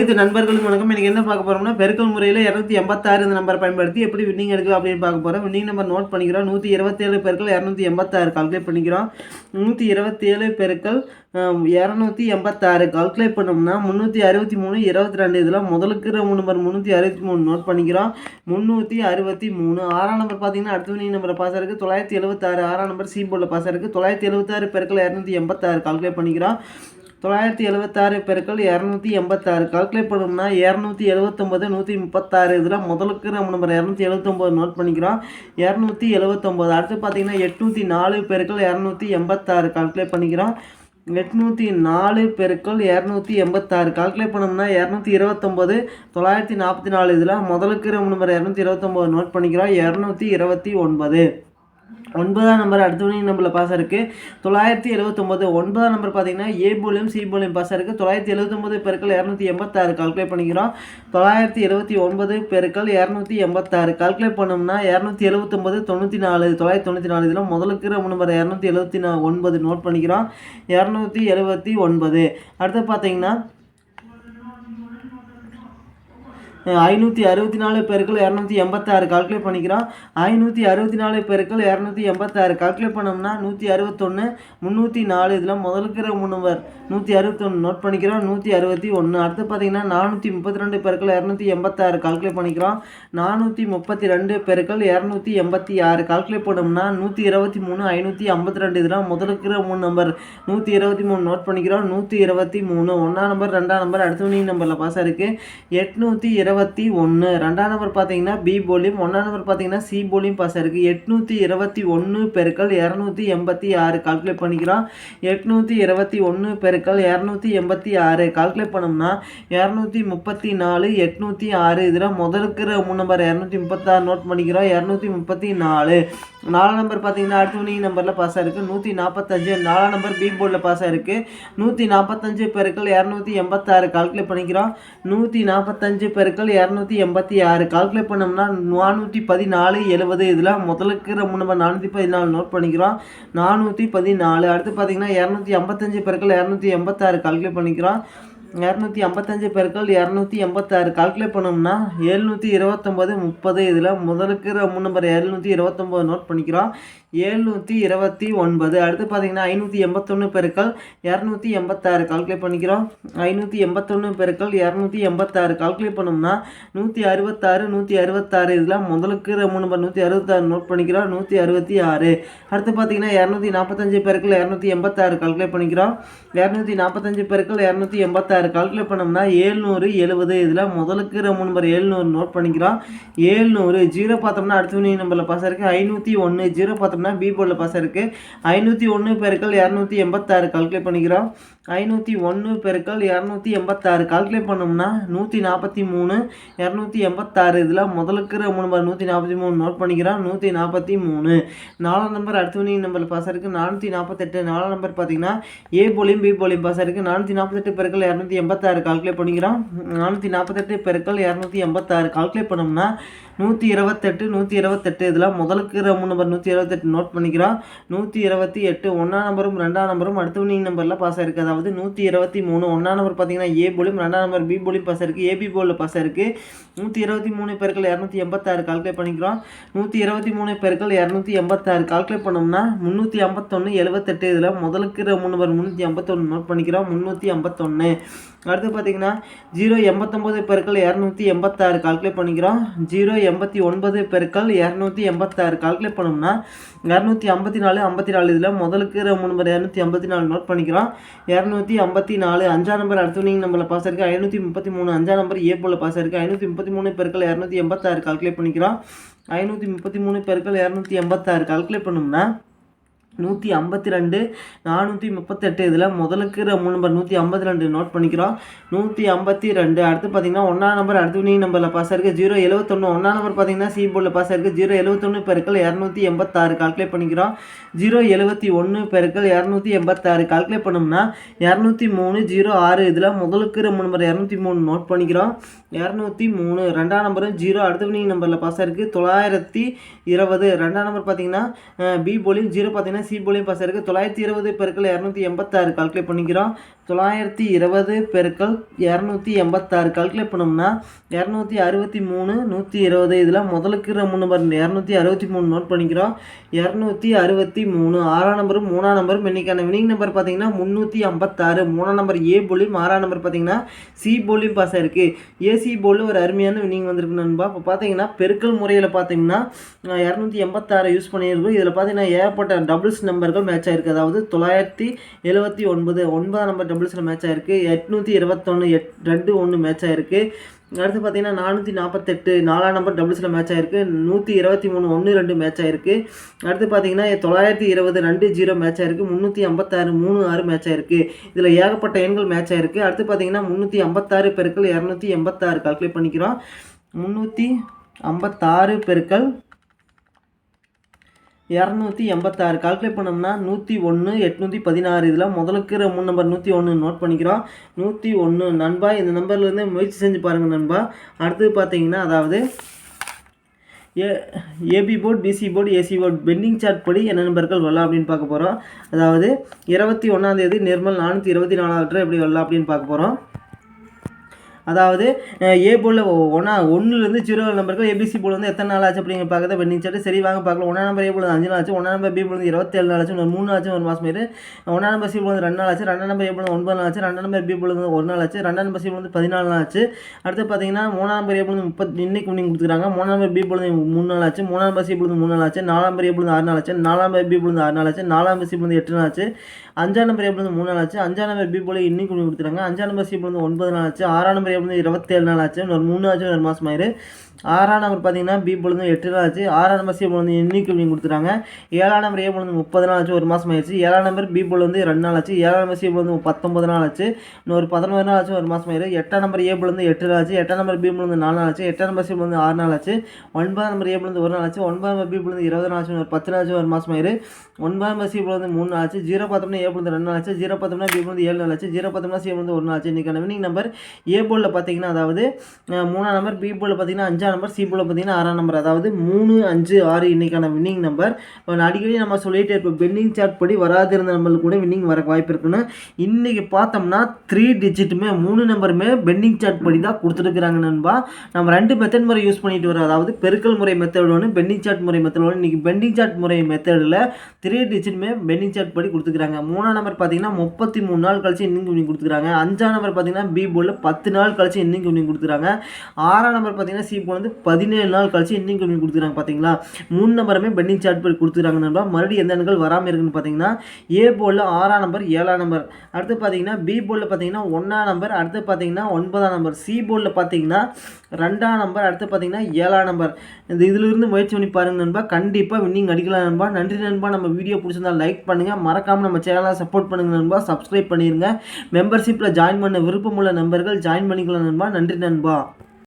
அனைத்து நண்பர்களும் வணக்கம். எனக்கு என்ன பார்க்க போறோம்னா பெருக்கல் முறையில் இரநூத்தி எண்பத்தாறு இந்த நம்பர் பயன்படுத்தி எப்படி வின்னிங் எடுக்கலாம் அப்படின்னு பார்க்க போகிறோம் வின்னிங் நம்பர் நோட் பண்ணிக்கிறோம். நூற்றி இருபத்தேழு பெருக்கள் இரநூத்தி எண்பத்தாறு கால்குலேட் பண்ணிக்கிறோம். நூற்றி இருபத்தேழு பெருக்கள் இரநூத்தி எண்பத்தாறு கால்குலேட் பண்ணோம்னா முந்நூற்றி அறுபத்தி மூணு இருபத்தி ரெண்டு இதில் முதலுக்கு நம்பர் முந்நூற்றி அறுபத்தி மூணு நோட் பண்ணிக்கிறோம். முந்நூற்றி அறுபத்தி மூணு. ஆறாம் நம்பர் பார்த்தீங்கன்னா அடுத்த வின்னிங் நம்பர் பாஸ் இருக்குது தொள்ளாயிரத்தி எழுபத்தாறு ஆறாம் நம்பர் சி போர்டில் பாஸ் இருக்குது தொள்ளாயிரத்தி எழுபத்தாறு பெருக்கள் இரநூத்தி எண்பத்தாறு கால்குலேட் பண்ணிக்கிறோம். தொள்ளாயிரத்தி எழுபத்தாறு பெருக்கள் இரநூத்தி எண்பத்தாறு. கால்குலேட் பண்ணோம்னா இரநூத்தி எழுபத்தொம்பது நூற்றி முப்பத்தாறு. இதில் முதலுக்கு நம்ம நம்பர் இரநூத்தி எழுபத்தொம்பது நோட் பண்ணிக்கிறோம். இரநூத்தி எழுபத்தொம்போது அடுத்து பார்த்தீங்கன்னா எட்நூற்றி நாலு பெருக்கள் இரநூத்தி எண்பத்தாறு. கால்குலேட் பண்ணிக்கிறோம். எட்நூற்றி நாலு பெருக்கள் இரநூத்தி எண்பத்தாறு. கால்குலேட் பண்ணோம்னா இரநூத்தி இருபத்தொம்போது தொள்ளாயிரத்தி நாற்பத்தி நாலு. இதில் முதலுக்கு நம்ம நம்பர் இரநூத்தி இருபத்தொம்போது நோட் பண்ணிக்கிறோம். இரநூத்தி இருபத்தி ஒன்பது. ஒன்பதாம் நம்பர் அடுத்த மணி நம்பரில் பாஸ் இருக்குது தொள்ளாயிரத்தி எழுபத்தொம்போது ஒன்பதாம் நம்பர் பார்த்தீங்கன்னா ஏ போலியும் சி போலியும் பாஸ் இருக்குது தொள்ளாயிரத்தி எழுபத்தொம்போது பெருக்கள் இரநூத்தி எண்பத்தாறு கால்குலேட் பண்ணிக்கிறோம். தொள்ளாயிரத்தி எழுபத்தி ஒன்பது பெருக்கள் இரநூத்தி எண்பத்தாறு கால்குலேட் பண்ணோம்னா இரநூத்தி எழுபத்தொம்போது தொண்ணூற்றி நாலு தொள்ளாயிரத்தி தொண்ணூற்றி நாலு இதில் முதலுக்கு நம்பர் இரநூத்தி எழுபத்தி நா ஒன்பது நோட் பண்ணிக்கிறோம். இரநூத்தி எழுபத்தி ஒன்பது. அடுத்து பார்த்தீங்கன்னா ஐநூற்றி அறுபத்தி நாலு பெருக்கள் இரநூத்தி எண்பத்தாறு கால்குலேட் பண்ணிக்கிறோம். ஐநூற்றி அறுபத்தி நாலு பெருக்கள் இரநூத்தி எண்பத்தாறு கால்குலேட் பண்ணோம்னா நூற்றி அறுபத்தொன்று முந்நூற்றி நாலு இதில் முதலுக்கிற முன்னவர் நூற்றி அறுபத்தொன்று நோட் பண்ணிக்கிறோம். நூற்றி அறுபத்தி ஒன்று அடுத்து பார்த்தீங்கன்னா நானூற்றி முப்பத்தி ரெண்டு பெருக்கள் இரநூத்தி எண்பத்தாறு கால்குலேட் பண்ணிக்கிறோம். நானூற்றி முப்பத்தி ரெண்டு பெருக்கள் இரநூத்தி எண்பத்தி ஆறு கால்குலேட் பண்ணோம்னா நூற்றி இருபத்தி மூணு ஐநூற்றி ஐம்பத்தி ரெண்டு இதில் முதலுக்கிற மூணு நம்பர் நூற்றி இருபத்தி மூணு நோட் பண்ணிக்கிறோம். நூற்றி இருபத்தி மூணு. ஒன்றாம் நம்பர் ரெண்டாம் நம்பர் அடுத்த நம்பரில் பாஸ் இருக்குது எட்நூற்றி இருபத்தி ஒன்று ரெண்டாம் நம்பர் பார்த்தீங்கன்னா பி போலியும் ஒன்றாம் நம்பர் பார்த்தீங்கன்னா சி போலியும் பாஸ் இருக்குது எட்நூற்றி இருபத்தி ஒன்று பெருக்கள் இரநூத்தி எண்பத்தி ஆறு. கால்குலேட் பண்ணிக்கிறோம். எட்நூற்றி இருபத்தி ஒன்று பெருக்கள் இரநூத்தி எண்பத்தி ஆறு. கால்குலேட் பண்ணோம்னா இரநூத்தி முப்பத்தி நாலு எட்நூற்றி ஆறு. இதில் முதலுக்குற மூணு நம்பர் இரநூத்தி முப்பத்தாறு நோட் பண்ணிக்கிறோம். இரநூத்தி முப்பத்தி நாலு. நாலாம் நம்பர் பார்த்தீங்கன்னா அடுத்த நம்பரில் பாஸ் ஆயிருக்கு. நூற்றி நாற்பத்தஞ்சு நாலாம் நம்பர் பி போர்டில் பாஸ் ஆயிருக்கு. நூற்றி நாற்பத்தஞ்சு பெருக்கள் இரநூத்தி எண்பத்தாறு. கால்குலேட் பண்ணிக்கிறோம். நூற்றி நாற்பத்தஞ்சு பெருக்கள் இரநூத்தி எண்பத்தி ஆறு. கால்குலேட் பண்ணோம்னா நானூற்றி பதினாலு எழுபது இதில் முதலுக்கு ரொம்ப நம்பர் நானூற்றி பதினாலு நோட் பண்ணிக்கிறோம். நானூற்றி பதினாலு. அடுத்து பார்த்தீங்கன்னா இரநூத்தி ஐம்பத்தஞ்சு பெருக்கள் இரநூத்தி எண்பத்தாறு. கால்குலேட் பண்ணிக்கிறோம். இரநூத்தி ஐம்பத்தஞ்சு பெருக்கள் இரநூத்தி எண்பத்தாறு கால்குலேட் பண்ணோம்னா எழுநூற்றி இருபத்தொம்போது முப்பது. இதில் முதலுக்கு மூணு நம்பர் எழுநூற்றி இருபத்தொம்போது நோட் பண்ணிக்கிறோம். எழுநூற்றி இருபத்தி ஒன்பது. அடுத்து பார்த்தீங்கன்னா ஐநூற்றி எண்பத்தொன்று பெருக்கள் இரநூத்தி எண்பத்தாறு கால்குலேட் பண்ணிக்கிறோம். ஐநூற்றி எண்பத்தொன்று பெருக்கள் இரநூத்தி எண்பத்தாறு கால்குலேட் பண்ணோம்னா நூற்றி அறுபத்தாறு நூற்றி அறுபத்தாறு. இதில் முதலுக்கு மூணு நம்பர் நூற்றி அறுபத்தாறு நோட் பண்ணிக்கிறோம். நூற்றி அறுபத்தி ஆறு. அடுத்து பார்த்தீங்கன்னா இரநூத்தி நாற்பத்தஞ்சு பெருக்கள் இரநூத்தி எண்பத்தாறு கால்குலேட் பண்ணிக்கிறோம். இரநூத்தி நாற்பத்தஞ்சு பெருக்கள் இரநூத்தி எண்பத்தாறு கால்குலேட் பண்ணோம்னா ஏழ்நூறு எழுபது இதில் முதலுக்கு ரொம்ப நம்பர் ஏழ்நூறு நோட் பண்ணிக்கிறோம். ஏழ்நூறு ஜீரோ பார்த்தோம்னா அடுத்த நம்பரில் பாஸ் இருக்குது ஐநூற்றி ஒன்று ஜீரோ பார்த்தோம்னா பி போர்டில் பாஸ் இருக்குது ஐநூற்றி ஒன்று பெருக்கள் இரநூத்தி எண்பத்தாறு கால்குலேட் பண்ணிக்கிறோம். ஐநூற்றி ஒன்று பெருக்கள் இரநூத்தி எண்பத்தாறு கால்குலேட் பண்ணோம்னா நூற்றி நாற்பத்தி மூணு இரநூத்தி எண்பத்தாறு இதில் முதலுக்கு மூணு நூற்றி நாற்பத்தி மூணு நோட் பண்ணிக்கிறோம். நூற்றி நாற்பத்தி மூணு. நாலாம் நம்பர் அடுத்த நம்பரில் பாஸ் இருக்குது நானூற்றி நாற்பத்தெட்டு நாலாம் நம்பர் பார்த்தீங்கன்னா ஏ போலியும் பி போலியும் பாஸ் இருக்குது நானூற்றி நாற்பத்தெட்டு பெருக்கள் இரநூத்தி எண்பத்தாறு கால்குலேட் பண்ணிக்கிறோம். நானூற்றி நாற்பத்தெட்டு பெருக்கள் இரநூத்தி எண்பத்தாறு கால்குலேட் பண்ணோம்னா நூற்றி இருபத்தெட்டு நூற்றி இருபத்தெட்டு. இதில் முதலுக்கு மூணு நம்பர் நூற்றி இருபத்தெட்டு நோட் பண்ணிக்கிறோம். நூற்றி இருபத்தி எட்டு ஒன்றாம் நம்பரும் ரெண்டாம் நம்பரும் அடுத்த வினிங் நம்பரில் பாஸ் ஆயிருக்கு. அதாவது நூற்றி இருபத்தி மூணு ஒன்றாம் நம்பர் பார்த்தீங்கன்னா ஏ போலியும் ரெண்டாம் நம்பர் பி போலியும் பாஸ் இருக்குது ஏபி போலில் பாஸ் இருக்குது நூற்றி இருபத்தி மூணு பேர்கள் இரநூத்தி எண்பத்தாறு கால்குலேட் பண்ணிக்கிறோம். நூற்றி இருபத்தி மூணு பேர்கள் இரநூத்தி எண்பத்தாறு கால்குலேட் பண்ணோம்னா முந்நூற்றி ஐம்பத்தொன்று எழுபத்தெட்டு. இதில் முதலுக்கு மூணு நம்பர் முந்நூற்றி ஐம்பத்தொன்று நோட் பண்ணிக்கிறோம். முந்நூற்றி ஐம்பத்தொன்று அடுத்து பார்த்தீங்கன்னா ஜீரோ எண்பத்தொம்போது பேருக்கள் இரநூத்தி எண்பத்தாறு கால்குலேட் பண்ணிக்கிறோம். ஜீரோ எண்பத்தி ஒன்பது பெருக்கள் இரநூத்தி எண்பத்தாறு. கால்குலேட் பண்ணோம்னா இரநூத்தி ஐம்பத்தி நாலு ஐம்பத்தி நாலு இதில் முதலுக்கு மூணு நம்பர் இரநூத்தி ஐம்பத்தி நாலு நோட் பண்ணிக்கிறோம். இரநூத்தி ஐம்பத்தி நாலு அஞ்சாம் நம்பர் அடுத்து நீங்கள் நம்பரில் பாஸ் இருக்குது ஐநூற்றி முப்பத்தி மூணு அஞ்சாம் நம்பர் ஏ போல் பாஸ் இருக்குது ஐநூற்றி முப்பத்தி மூணு பெருக்கள் இரநூத்தி எண்பத்தாறு கால்குலேட் பண்ணிக்கிறோம். ஐநூற்றி முப்பத்தி மூணு பெருக்கள் இரநூத்தி எண்பத்தாறு கால்குலேட் பண்ணோம்னா நூற்றி ஐம்பத்தி ரெண்டு நானூற்றி முப்பத்தெட்டு. இதில் முதலுக்கு மூணு நம்பர் நூற்றி ஐம்பத்தி ரெண்டு நோட் பண்ணிக்கிறோம். நூற்றி ஐம்பத்தி ரெண்டு. அடுத்து பார்த்தீங்கன்னா ஒன்றாம் நம்பர் அடுத்து நீ நம்பரில் பாஸ் இருக்குது ஜீரோ எழுபத்தொன்று ஒன்றாம் நம்பர் பார்த்தீங்கன்னா சி போர்டில் பாஸ் இருக்குது ஜீரோ எழுபத்தொன்று பெருக்கள் இரநூத்தி எண்பத்தாறு கால்குலேட் பண்ணிக்கிறோம். ஜீரோ எழுபத்தி ஒன்று பெருக்கள் இரநூத்தி எண்பத்தாறு கால்குலேட் பண்ணோம்னா இரநூத்தி மூணு ஜீரோ ஆறு. இதில் முதலுக்கு மூணு நம்பர் இரநூத்தி மூணு நோட் பண்ணிக்கிறோம். இரநூத்தி மூணு. ரெண்டாம் நம்பரும் ஜீரோ அடுத்த நீ நம்பரில் பாஸ் இருக்குது தொள்ளாயிரத்தி இருபது. ரெண்டாம் நம்பர் பார்த்தீங்கன்னா பி போலியும் ஜீரோ பார்த்தீங்கன்னா சி போலியும் பாஸ் இருக்குது தொள்ளாயிரத்தி இருபது பெருக்கள் இரநூத்தி எண்பத்தாறு கால்குலேட் பண்ணிக்கிறோம். தொள்ளாயிரத்தி இருபது பெருக்கள் இரநூத்தி எண்பத்தாறு கால்குலேட் பண்ணோம்னா இரநூத்தி அறுபத்தி மூணு நூற்றி இருபது இதில் முதலுக்கு இருக்கிற மூணு நம்பர் இரநூத்தி அறுபத்தி மூணு நோட் பண்ணிக்கிறோம். இரநூத்தி அறுபத்தி மூணு ஆறாம் நம்பரும் மூணாம் நம்பரும் இன்றைக்கான வினிங் நம்பர் பார்த்தீங்கன்னா முந்நூற்றி ஐம்பத்தாறு. மூணாம் நம்பர் ஏ போலியும் ஆறாம் நம்பர் பார்த்தீங்கன்னா சி போலியும் பாஸ் ஆயிருக்கு. ஏசி போலில் ஒரு அருமையான வினிங் வந்திருக்கு நண்பா. இப்போ பார்த்தீங்கன்னா பெருக்கல் முறையில் பார்த்தீங்கன்னா இரநூத்தி எண்பத்தாறு யூஸ் பண்ணியிருக்கோம். இதில் பார்த்தீங்கன்னா ஏகப்பட்ட டபுள்ஸ் நம்பர்கள் மேட்ச் ஆயிருக்கு. அதாவது தொள்ளாயிரத்தி எழுபத்தி ஒன்பது ஒன்பதாம் நம்பர் டபுள்ஸில் மேட்ச் ஆயிருக்கு. எட்நூற்றி இருபத்தொன்று எட் ரெண்டு ஒன்று மேட்ச் ஆயிருக்கு. அடுத்து பார்த்தீங்கன்னா நானூற்றி நாற்பத்தெட்டு நாலாம் நம்பர் டபுள்ஸில் மேட்ச் ஆயிருக்கு. நூற்றி இருபத்தி மூணு ஒன்று ரெண்டு மேட்ச் ஆயிருக்கு. அடுத்து பார்த்தீங்கன்னா தொள்ளாயிரத்தி இருபது ரெண்டு ஜீரோ மேட்ச் ஆயிருக்கு. முந்நூற்றி ஐம்பத்தாறு மூணு ஆறு மேட்ச் ஆயிருக்கு. இதில் ஏகப்பட்ட எண்கள் மேட்ச் ஆயிருக்கு. அடுத்து பார்த்தீங்கன்னா முந்நூற்றி ஐம்பத்தாறு பெருக்கள் இரநூத்தி எண்பத்தாறு கால்குலேட் பண்ணிக்கிறோம். முந்நூற்றி ஐம்பத்தாறு பெருக்கள் இரநூத்தி எண்பத்தாறு. கால்குலேட் பண்ணோம்னா நூற்றி ஒன்று எட்நூற்றி பதினாறு. இதில் முதலுக்கு மூணு நம்பர் நூற்றி ஒன்று நோட் பண்ணிக்கிறோம். நூற்றி ஒன்று நண்பா இந்த நம்பர்லேருந்து முயற்சி செஞ்சு பாருங்கள் நண்பா. அடுத்தது பார்த்தீங்கன்னா அதாவது A AB board BC board AC board. Pending chart படி என்ன நம்பர்கள் வரலாம் அப்படின்னு பார்க்க போகிறோம் அதாவது இருபத்தி ஒன்றாந்தேதி நிர்மல் நானூற்றி இருபத்தி நாலாவது எப்படி வரலாம் அப்படின்னு பார்க்க போகிறோம் அதாவது ஏ போலில் ஒன்றா ஒன்றுலேருந்து ஜீரோ நம்பருக்கு ஏபிசி போல் வந்து எத்தனை நாள் ஆச்சு அப்படிங்கிற பார்க்கறத பெண்டிங் சார்ட் சரி வாங்க பார்க்கலாம் ஒன்றா நம்பர் ஏ போல் அஞ்சு நாள் ஆச்சு ஒன்றா நம்பர் பி போல் இருபத்தேழு நாள் ஆச்சு ஒரு மூணு ஆச்சு ஒரு மாதம் பேர் ஒன்றா நம்பர் சி போல் ரெண்டு நாள் ஆச்சு ரெண்டாம் நம்பர் ஏ போல் ஒன்பது நாள் ஆச்சு ரெண்டாம் நம்பர் பி போல் ஒரு நாள் ஆச்சு ரெண்டாம் நம்பர் சி போல் பதினாலு நாள் ஆச்சு அடுத்து பார்த்தீங்கன்னா மூணாம் நம்பர் ஏ போல் முப்பத்தி இன்னைக்கு நீங்கள் கொடுத்துருக்காங்க மூணாம் நம்பர் பி போல் மூணு நாள் ஆச்சு மூணாம் நம்பர் சி போல் மூணு நாள் ஆச்சு நாலாம் நம்பர் ஏ போல் ஆறு நாள் ஆச்சு நாலாம் நம்பர் பி போல் ஆறு நாள் ஆச்சு நாலாம் நம்பர் சி போல் எட்டு நாள் ஆச்சு அஞ்சாம் நம்பர் ஏ போல் மூணு நாள் ஆச்சு அஞ்சாம் நம்பர் பி போல் இன்னைக்கு கொடுத்துருக்காங்க அஞ்சாம் நம்பர் சி போல் ஒன்பது நாள் ஆச்சு ஆறாம் நம்பர் வந்து இருபத்தேழு நாள் ஆச்சு ஒரு மூணு ஆச்சு ஒரு மாதம் ஆயிரு ஆறாம் நம்பர் பார்த்தீங்கன்னா பி பொழுது எட்டு நாள் ஆச்சு ஆறாம் நம்பர் சி பொழுது எண்ணிக்கை நீங்கள் கொடுத்துட்டாங்க ஏழாம் நம்பர் ஏ பொழுது முப்பது நாள் ஆச்சு ஒரு மாதம் ஆயிடுச்சு ஏழாம் நம்பர் பி பொழுது வந்து ரெண்டு நாள் ஆச்சு ஏழாம் நம்பர் சி பொழுது பத்தொம்பது நாள் ஆச்சு இன்னொரு பதினோரு நாள் ஆச்சு ஒரு மாதம் ஆயிரு எட்டாம் நம்பர் ஏ பொழுது எட்டு நாள் ஆச்சு எட்டாம் நம்பர் பி பொழுது நாலு நாள் ஆச்சு எட்டாம் நம்பர் சி பொழுது ஆறு நாள் ஆச்சு ஒன்பதாம் நம்பர் ஏ பொழுது ஒரு நாள் ஆச்சு ஒன்பதாம் நம்பர் பி பொழுது இருபது நாள் ஆச்சு ஒரு பத்து நாள் ஆச்சு ஒரு மாதம் ஆயிரு ஒன்பதாம் நம்பர் சி பொழுது மூணு நாள் ஆச்சு ஜீரோ பார்த்தோம்னா ஏ பொழுது ரெண்டு நாள் ஆச்சு ஜீரோ பார்த்தோம்னா பி பொழுது ஏழு நாள் ஆச்சு ஜீரோ பார்த்தோம்னா சி பொழுது ஒரு நாள் ஆச்சு இன்றைக்கான வினிங் நம்பர் ஏ போர்டில் பார்த்தீங்கன்னா அதாவது மூணாம் நம்பர் பி போர்டில் பார்த்தீங்கன்னா அஞ்சாம் நம்பர் சி போர்டில் பார்த்தீங்கன்னா ஆறாம் நம்பர் அதாவது மூணு அஞ்சு ஆறு இன்றைக்கான வின்னிங் நம்பர் இப்போ அடிக்கடி நம்ம சொல்லிகிட்டே இருப்போம் பெண்டிங் சார்ட் படி வராது இருந்த நம்பருக்கு கூட வின்னிங் வர வாய்ப்பு இருக்குன்னு. இன்றைக்கி பார்த்தோம்னா த்ரீ டிஜிட்டுமே மூணு நம்பருமே பெண்டிங் சார்ட் படி தான் கொடுத்துருக்குறாங்க நண்பா. நம்ம ரெண்டு மெத்தட் முறை யூஸ் பண்ணிட்டு வரோம். அதாவது பெருக்கல் முறை மெத்தட் ஒன்று பெண்டிங் சார்ட் முறை மெத்தட் ஒன்று இன்றைக்கி பெண்டிங் சார்ட் முறை மெத்தடில் த்ரீ டிஜிட்டுமே பெண்டிங் சார்ட் படி கொடுத்துருக்காங்க மூணாம் நம்பர் பார்த்தீங்கன்னா முப்பத்தி மூணு நாள் கழிச்சு இன்னிங் கொடுத்துருக்காங்க அஞ்சாம் நம்பர் பார்த்தீங்கன்னா பி போர்டில் பத்து நாள் கழிச்சு இன்னைக்கு வின்னிங் கொடுத்துறாங்க ஆறாம் நம்பர் பார்த்தீங்கன்னா சிபோ வந்து பதினேழு நாள் கழிச்சு இன்னைக்கு வின்னிங் கொடுத்துறாங்க பார்த்தீங்களா? மூணு நம்பருமே பெண்டிங் சார்ட் படி கொடுத்துருக்காங்க நண்பா. மறுபடியும் எந்த எண்கள் வராமல் இருக்குன்னு பார்த்தீங்கன்னா ஏ போர்டில் ஆறாம் நம்பர் ஏழாம் நம்பர் அடுத்து பார்த்தீங்கன்னா பி போர்டில் பார்த்தீங்கன்னா ஒன்றாம் நம்பர் அடுத்து பார்த்தீங்கன்னா ஒன்பதாம் நம்பர் சி போலில் பார்த்தீங்கன்னா ரெண்டாம் நம்பர் அடுத்து பார்த்தீங்கன்னா ஏழாம் நம்பர் இந்த இதிலிருந்து முயற்சி பண்ணி பாருங்க நண்பா. கண்டிப்பாக வின்னிங் அடிக்கலாம் நண்பா. நன்றி நண்பா. நம்ம வீடியோ பிடிச்சிருந்தா லைக் பண்ணுங்கள் மறக்காமல் நம்ம சேனலை சப்போர்ட் பண்ணுங்க நண்பா. சப்ஸ்கிரைப் பண்ணிடுங்க மெம்பர்ஷிப்பில் ஜாயின் பண்ண விருப்பமுள்ள நண்பர்கள் ஜாயின் பண்ணி பண்ணிக்கலாம் நண்பா. நன்றி நண்பா.